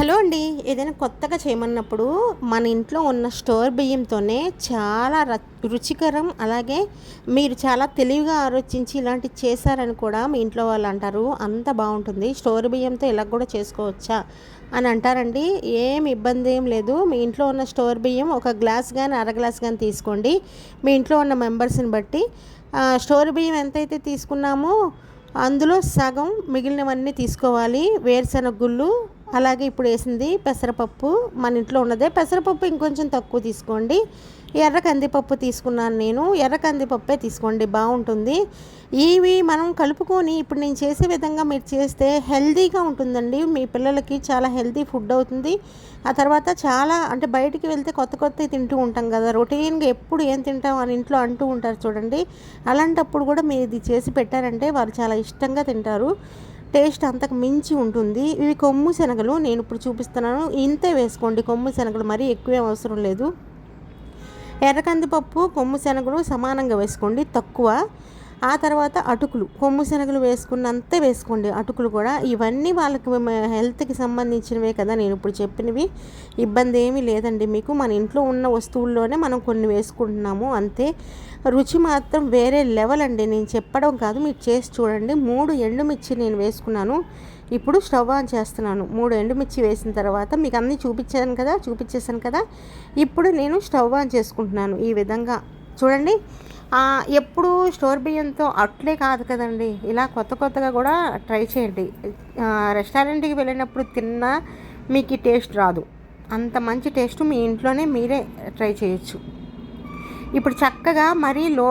Hello అండి ఏదైనా కొత్తగా చేయమన్నప్పుడు మన ఇంట్లో ఉన్న స్టోర్ బియ్యంతోనే చాలా ర- రుచికరం అలాగే మీరు చాలా తెలివిగా ఆలోచించి ఇలాంటివి చేశారని కూడా మీ ఇంట్లో వాళ్ళు అంటారు. అంత బాగుంటుంది. స్టోర్ బియ్యంతో ఇలా కూడా చేసుకోవచ్చా అని అంటారండి. ఏం ఇబ్బంది ఏం లేదు. మీ ఇంట్లో ఉన్న స్టోర్ బియ్యం ఒక గ్లాస్ కానీ అర గ్లాస్ కానీ తీసుకోండి. మీ ఇంట్లో ఉన్న మెంబర్స్ని బట్టి. స్టోర్ బియ్యం ఎంతైతే తీసుకున్నామో అందులో సగం మిగిలినవన్నీ తీసుకోవాలి. వేరుశనగ గుళ్ళు అలాగే ఇప్పుడు వేసింది పెసరపప్పు. మన ఇంట్లో ఉన్నదే. పెసరపప్పు ఇంకొంచెం తక్కువ తీసుకోండి. ఎర్ర కందిపప్పు తీసుకున్నాను నేను. ఎర్ర కందిపప్పే తీసుకోండి. బాగుంటుంది. ఇవి మనం కలుపుకొని ఇప్పుడు నేను చేసే విధంగా మీరు చేస్తే హెల్తీగా ఉంటుందండి. మీ పిల్లలకి చాలా హెల్తీ ఫుడ్ అవుతుంది. ఆ తర్వాత చాలా అంటే బయటికి వెళ్తే కొత్త కొత్తవి తింటూ ఉంటాం కదా. రొటీన్గా ఎప్పుడు ఏం తింటాం అని ఇంట్లో అంటూ ఉంటారు చూడండి. అలాంటప్పుడు కూడా మీరు ఇది చేసి పెట్టారంటే వారు చాలా ఇష్టంగా తింటారు. టేస్ట్ అంతకు మించి ఉంటుంది. ఇవి కొమ్ము శనగలు నేను ఇప్పుడు చూపిస్తున్నాను. ఇంతే వేసుకోండి. కొమ్ము శనగలు మరీ ఎక్కువ అవసరం లేదు. ఎర్ర కందిపప్పు కొమ్ము శనగలు సమానంగా వేసుకోండి. తక్కువ. ఆ తర్వాత అటుకులు కొమ్ము శనగలు వేసుకున్నంతే వేసుకోండి. అటుకులు కూడా ఇవన్నీ వాళ్ళకి హెల్త్కి సంబంధించినవే కదా నేను ఇప్పుడు చెప్పినవి. ఇబ్బంది ఏమీ లేదండి మీకు. మన ఇంట్లో ఉన్న వస్తువుల్లోనే మనం కొన్ని వేసుకుంటున్నాము అంతే. రుచి మాత్రం వేరే లెవెల్ అండి. నేను చెప్పడం కాదు మీరు చేసి చూడండి. మూడు ఎండుమిర్చి నేను వేసుకున్నాను. ఇప్పుడు స్టవ్ ఆన్ చేస్తున్నాను. మూడు ఎండుమిర్చి వేసిన తర్వాత మీకు అన్నీ చూపించాను కదా చూపించేశాను కదా. ఇప్పుడు నేను స్టవ్ ఆన్ చేసుకుంటున్నాను ఈ విధంగా. చూడండి. ఎప్పుడు స్టోర్ బియ్యంతో అట్లే కాదు కదండి. ఇలా కొత్త కొత్తగా కూడా ట్రై చేయండి. రెస్టారెంట్కి వెళ్ళినప్పుడు తిన్నా మీకు ఈ టేస్ట్ రాదు. అంత మంచి టేస్ట్ మీ ఇంట్లోనే మీరే ట్రై చేయొచ్చు. ఇప్పుడు చక్కగా మరీ లో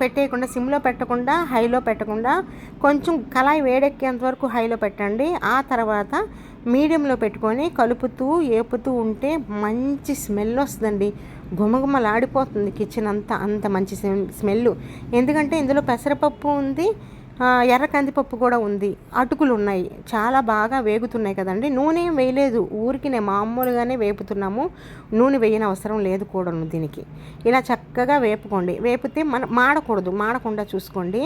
పెట్టేయకుండా సిమ్లో పెట్టకుండా హైలో పెట్టకుండా కొంచెం కళాయి వేడెక్కేంత వరకు హైలో పెట్టండి. ఆ తర్వాత మీడియంలో పెట్టుకొని కలుపుతూ ఏపుతూ ఉంటే మంచి స్మెల్ వస్తుందండి. గుమగుమలాడిపోతుంది కిచెన్ అంతా అంత మంచి స్మెల్ ఎందుకంటే ఇందులో పెసరపప్పు ఉంది ఎర్ర కందిపప్పు కూడా ఉంది. అటుకులు ఉన్నాయి చాలా బాగా వేగుతున్నాయి కదండి. నూనె ఏం వేయలేదు. ఊరికి నేను మామూలుగానే వేపుతున్నాము. నూనె వేయని అవసరం లేదు కూడా దీనికి. ఇలా చక్కగా వేపుకోండి. వేపితే మన మాడకూడదు. మాడకుండా చూసుకోండి.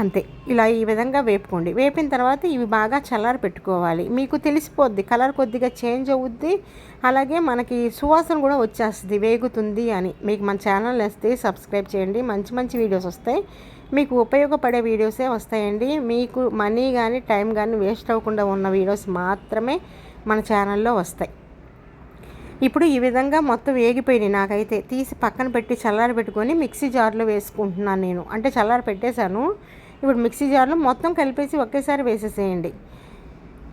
అంతే. ఇలా ఈ విధంగా వేపుకోండి. వేపిన తర్వాత ఇవి బాగా చల్లారి పెట్టుకోవాలి. మీకు తెలిసిపోద్ది కలర్ కొద్దిగా చేంజ్ అవుద్ది అలాగే మనకి సువాసన కూడా వచ్చేస్తుంది వేగుతుంది అని. మీకు మన ఛానల్ వేస్తే సబ్స్క్రైబ్ చేయండి. మంచి మంచి వీడియోస్ వస్తాయి. మీకు ఉపయోగపడే వీడియోసే వస్తాయండి. మీకు మనీ కానీ టైం కానీ వేస్ట్ అవ్వకుండా ఉన్న వీడియోస్ మాత్రమే మన ఛానల్లో వస్తాయి. ఇప్పుడు ఈ విధంగా మొత్తం వేగిపోయినాయి నాకైతే. తీసి పక్కన పెట్టి చల్లారి పెట్టుకొని మిక్సీ జార్లో వేసుకుంటున్నాను నేను. అంటే చల్లారి పెట్టేశాను. ఇప్పుడు మిక్సీ జార్లో మొత్తం కలిపేసి ఒకేసారి వేసేసేయండి.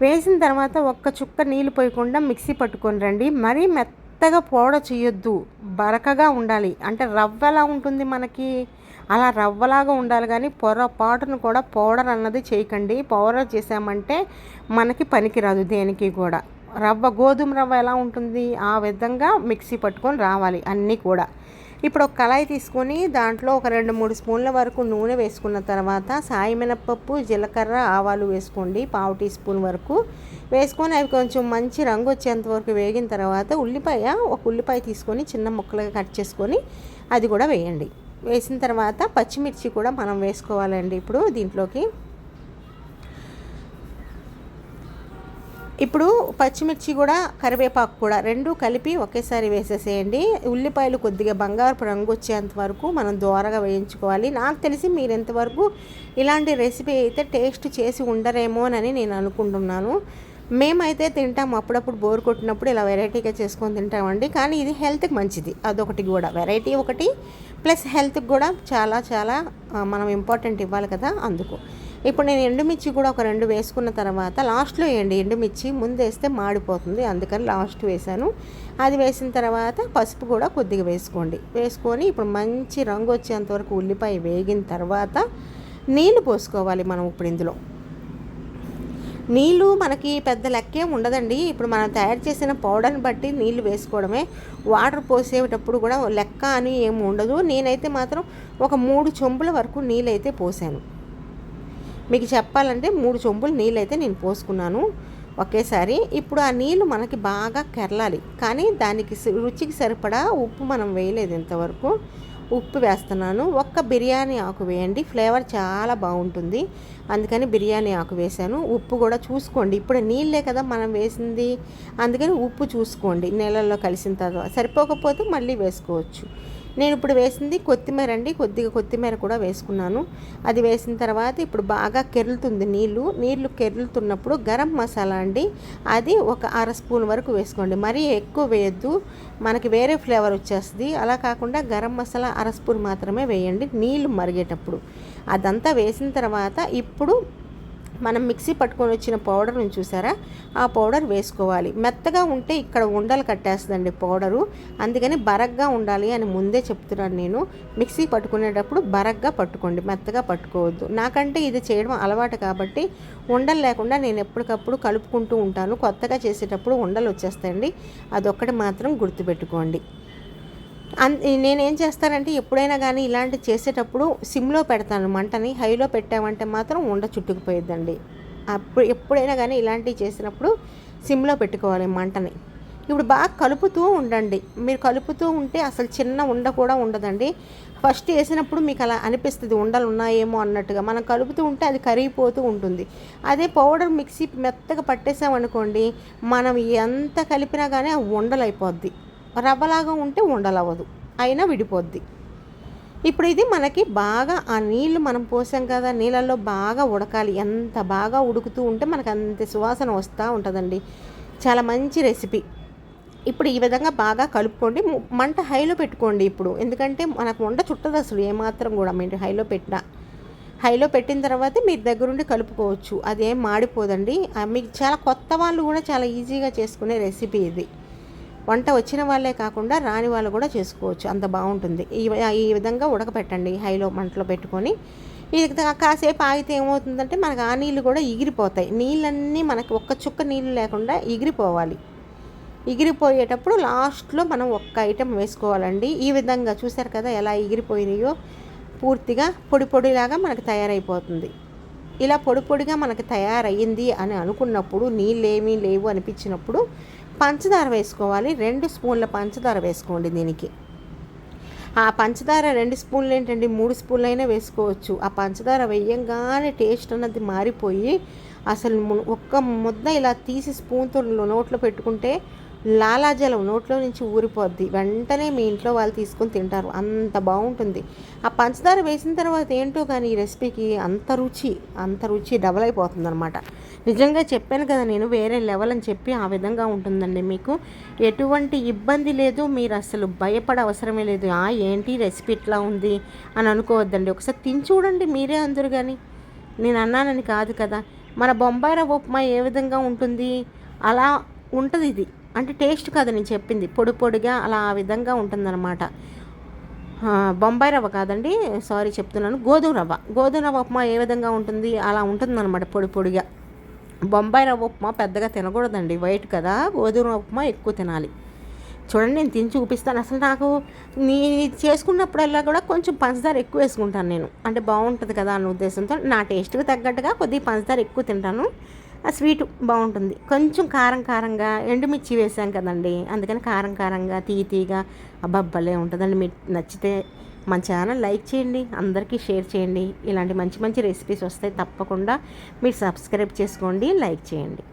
వేసిన తర్వాత ఒక్క చుక్క నీళ్ళు పోయకుండా మిక్సీ పట్టుకొని రండి. మరీ మెత్తగా పౌడర్ చేయొద్దు. బరకగా ఉండాలి. అంటే రవ్వ ఎలా ఉంటుంది మనకి. అలా రవ్వలాగా ఉండాలి కానీ పొరపాటును కూడా పౌడర్ అన్నది చేయకండి. పౌడర్ చేసామంటే మనకి పనికిరాదు దేనికి కూడా. రవ్వ గోధుమ రవ్వ ఎలా ఉంటుంది? ఆ విధంగా మిక్సీ పట్టుకొని రావాలి అన్నీ కూడా. ఇప్పుడు ఒక కళాయి తీసుకొని దాంట్లో ఒక రెండు మూడు స్పూన్ల వరకు నూనె వేసుకున్న తర్వాత సాయి మినప్పప్పు జీలకర్ర ఆవాలు వేసుకోండి పావు టీ స్పూన్ వరకు. వేసుకొని అవి కొంచెం మంచి రంగు వచ్చేంత వరకు వేగిన తర్వాత ఉల్లిపాయ ఒక ఉల్లిపాయ తీసుకొని చిన్న ముక్కలుగా కట్ చేసుకొని అది కూడా వేయండి. వేసిన తర్వాత పచ్చిమిర్చి కూడా మనం వేసుకోవాలండి ఇప్పుడు దీంట్లోకి. ఇప్పుడు పచ్చిమిర్చి కూడా కరివేపాకు కూడా రెండు కలిపి ఒకేసారి వేసేసేయండి. ఉల్లిపాయలు కొద్దిగా బంగారపు రంగు వచ్చేంత వరకు మనం దోరగా వేయించుకోవాలి. నాకు తెలిసి మీరు ఎంతవరకు ఇలాంటి రెసిపీ అయితే టేస్ట్ చేసి ఉండరేమోనని నేను అనుకుంటున్నాను. మేమైతే తింటాం అప్పుడప్పుడు బోర్ కొట్టినప్పుడు ఇలా వెరైటీగా చేసుకొని తింటామండి. కానీ ఇది హెల్త్కి మంచిది. అదొకటి కూడా. వెరైటీ ఒకటి ప్లస్ హెల్త్కి కూడా చాలా చాలా మనం ఇంపార్టెంట్ ఇవ్వాలి కదా అందుకు. ఇప్పుడు నేను ఎండుమిర్చి కూడా ఒక రెండు వేసుకున్న తర్వాత లాస్ట్లో వేయండి ఎండుమిర్చి ముందు వేస్తే మాడిపోతుంది అందుకని లాస్ట్ వేసాను అది వేసిన తర్వాత పసుపు కూడా కొద్దిగా వేసుకోండి. వేసుకొని ఇప్పుడు మంచి రంగు వచ్చేంత వరకు ఉల్లిపాయ వేగిన తర్వాత నీళ్ళు పోసుకోవాలి మనం ఇప్పుడు ఇందులో. నీళ్ళు మనకి పెద్ద లెక్కే ఉండదండి. ఇప్పుడు మనం తయారు చేసిన పౌడర్ని బట్టి నీళ్ళు వేసుకోవడమే. వాటర్ పోసేటప్పుడు కూడా లెక్క అని ఏమి ఉండదు. నేనైతే మాత్రం ఒక మూడు చెంబుల వరకు నీళ్ళైతే పోసాను. మీకు చెప్పాలంటే మూడు చెంబులు నీళ్ళు అయితే నేను పోసుకున్నాను ఒకేసారి. ఇప్పుడు ఆ నీళ్ళు మనకి బాగా కెరలాలి. కానీ దానికి స- రుచికి సరిపడా ఉప్పు మనం వేయలేదు ఇంతవరకు. ఉప్పు వేస్తున్నాను. ఒక్క బిర్యానీ ఆకు వేయండి. ఫ్లేవర్ చాలా బాగుంటుంది. అందుకని బిర్యానీ ఆకు వేసాను ఉప్పు కూడా చూసుకోండి. ఇప్పుడు నీళ్ళే కదా మనం వేసింది. అందుకని ఉప్పు చూసుకోండి. నీళ్ళల్లో కలిసిన తర్వాత. సరిపోకపోతే మళ్ళీ వేసుకోవచ్చు. నేను ఇప్పుడు వేసింది కొత్తిమీర అండి. కొద్దిగా కొత్తిమీర కూడా వేసుకున్నాను. అది వేసిన తర్వాత ఇప్పుడు బాగా కెరులుతుంది నీళ్ళు. నీళ్ళు కెరులుతున్నప్పుడు గరం మసాలా అండి. అది ఒక అర స్పూన్ వరకు వేసుకోండి. మరీ ఎక్కువ వేయద్దు. మనకి వేరే ఫ్లేవర్ వచ్చేస్తుంది. అలా కాకుండా గరం మసాలా అర స్పూన్ మాత్రమే వేయండి నీళ్ళు మరిగేటప్పుడు. అదంతా వేసిన తర్వాత ఇప్పుడు మనం మిక్సీ పట్టుకొని వచ్చిన పౌడర్ని చూసారా? ఆ పౌడర్ వేసుకోవాలి. మెత్తగా ఉంటే ఇక్కడ ఉండలు కట్టేస్తుందండి పౌడరు. అందుకని బరగ్గా ఉండాలి అని ముందే చెప్తున్నాను నేను. మిక్సీ పట్టుకునేటప్పుడు బరగ్గా పట్టుకోండి. మెత్తగా పట్టుకోవద్దు. నాకంటే ఇది చేయడం అలవాటు కాబట్టి ఉండలు లేకుండా నేను ఎప్పటికప్పుడు కలుపుకుంటూ ఉంటాను. కొత్తగా చేసేటప్పుడు ఉండలు వచ్చేస్తాయండి. అదొక్కటి మాత్రం గుర్తుపెట్టుకోండి. నేనేం చేస్తానంటే ఎప్పుడైనా కానీ ఇలాంటి చేసేటప్పుడు సిమ్లో పెడతాను. మంటని హైలో పెట్టామంటే మాత్రం ఉండ చుట్టుకుపోయిద్దండి. అప్పుడు ఎప్పుడైనా కానీ ఇలాంటివి చేసినప్పుడు సిమ్లో పెట్టుకోవాలి మంటని. ఇప్పుడు బాగా కలుపుతూ ఉండండి. మీరు కలుపుతూ ఉంటే అసలు చిన్న ఉండ కూడా ఉండదండి. ఫస్ట్ వేసినప్పుడు మీకు అలా అనిపిస్తుంది ఉండలు ఉన్నాయేమో అన్నట్టుగా. మనం కలుపుతూ ఉంటే అది కరిగిపోతూ ఉంటుంది. అదే పౌడర్ మిక్సీ మెత్తగా పట్టేసామనుకోండి మనం ఎంత కలిపినా కానీ ఆ ఉండలు అయిపోద్ది రవ్వలాగా ఉంటే ఉండలవ్వదు. అయినా విడిపోద్ది. ఇప్పుడు ఇది మనకి బాగా ఆ నీళ్ళు మనం పోసాం కదా నీళ్ళల్లో బాగా ఉడకాలి. ఎంత బాగా ఉడుకుతూ ఉంటే మనకు అంత సువాసన వస్తూ ఉంటుందండి. చాలా మంచి రెసిపీ. ఇప్పుడు ఈ విధంగా బాగా కలుపుకోండి. మంట హైలో పెట్టుకోండి ఇప్పుడు. ఎందుకంటే మనకు వంట చుట్టదు అసలు ఏమాత్రం కూడా. మీరు హైలో పెట్టినా. హైలో పెట్టిన తర్వాత మీరు దగ్గరుండి కలుపుకోవచ్చు. అదేం మాడిపోదండి. మీకు చాలా కొత్త వాళ్ళు కూడా చాలా ఈజీగా చేసుకునే రెసిపీ ఇది. వంట వచ్చిన వాళ్ళే కాకుండా రాని వాళ్ళు కూడా చేసుకోవచ్చు. అంత బాగుంటుంది. ఈ ఈ విధంగా ఉడకపెట్టండి. హైలో మంటలో పెట్టుకొని. ఇది కాసేపు ఆగితే ఏమవుతుందంటే మనకు ఆ నీళ్ళు కూడా ఎగిరిపోతాయి. నీళ్ళన్నీ మనకి ఒక్క చుక్క నీళ్ళు లేకుండా ఎగిరిపోవాలి. ఎగిరిపోయేటప్పుడు లాస్ట్లో మనం ఒక్క ఐటెం వేసుకోవాలండి. ఈ విధంగా చూసారు కదా ఎలా ఎగిరిపోయినాయో? పూర్తిగా పొడి పొడిలాగా మనకు తయారైపోతుంది. ఇలా పొడి పొడిగా మనకి తయారయ్యింది అని అనుకున్నప్పుడు నీళ్ళేమీ లేవు అనిపించినప్పుడు పంచదార వేసుకోవాలి రెండు స్పూన్ల పంచదార వేసుకోండి దీనికి. ఆ పంచదార రెండు స్పూన్లు ఏంటండి? మూడు స్పూన్లు అయినా వేసుకోవచ్చు. ఆ పంచదార వేయంగానే టేస్ట్ అన్నది మారిపోయి అసలు ఒక్క ముద్ద ఇలా తీసి స్పూన్తో నోట్లో పెట్టుకుంటే లాలాజలం నోట్లో నుంచి ఊరిపోద్ది. వెంటనే మీ ఇంట్లో వాళ్ళు తీసుకొని తింటారు. అంత బాగుంటుంది. ఆ పంచదార వేసిన తర్వాత ఏంటో కానీ ఈ రెసిపీకి అంత రుచి అంత రుచి డబల్ అయిపోతుంది అనమాట నిజంగా చెప్పాను కదా నేను వేరే లెవెల్ అని చెప్పి ఆ విధంగా ఉంటుందండి మీకు. ఎటువంటి ఇబ్బంది లేదు. మీరు అసలు భయపడ అవసరమే లేదు. ఆ ఏంటి రెసిపీ ఇట్లా ఉంది అని అనుకోవద్దండి. ఒకసారి తిని చూడండి మీరే అందరు కానీ నేను అన్నానని కాదు కదా. మన బొంబాయి రవ్వ ఉప్మా ఏ విధంగా ఉంటుంది? అలా ఉంటుంది ఇది. అంటే టేస్ట్ కాదు నేను చెప్పింది. పొడి పొడిగా అలా ఆ విధంగా ఉంటుందన్నమాట. బొంబాయి రవ్వ కాదండి సారీ చెప్తున్నాను గోధుమ రవ్వ. గోధుమ రవ్వ ఉప్మా ఏ విధంగా ఉంటుంది అలా ఉంటుందన్నమాట పొడి పొడిగా. బొంబాయి రవ్వ ఉప్మా పెద్దగా తినకూడదండి వైట్ కదా గోధుమ ఉప్మా ఎక్కువ తినాలి. చూడండి నేను తిని చూపిస్తాను. అసలు నాకు నీ చేసుకున్నప్పుడల్లా కూడా కొంచెం పంచదార ఎక్కువ వేసుకుంటాను నేను. అంటే బాగుంటుంది కదా అన్న ఉద్దేశంతో నా టేస్ట్కి తగ్గట్టుగా కొద్దిగా పంచదార ఎక్కువ తింటాను. ఆ స్వీట్ బాగుంటుంది. కొంచెం కారం కారంగా ఎండుమిర్చి వేసాం కదండి. అందుకని కారం కారంగా తీ తీగా అబ్బబ్బలే ఉంటుందండి. మీరు నచ్చితే మన ఛానల్ లైక్ చేయండి అందరికీ షేర్ చేయండి. ఇలాంటి మంచి మంచి రెసిపీస్ వస్తాయి తప్పకుండా. మీరు సబ్స్క్రైబ్ చేసుకోండి లైక్ చేయండి.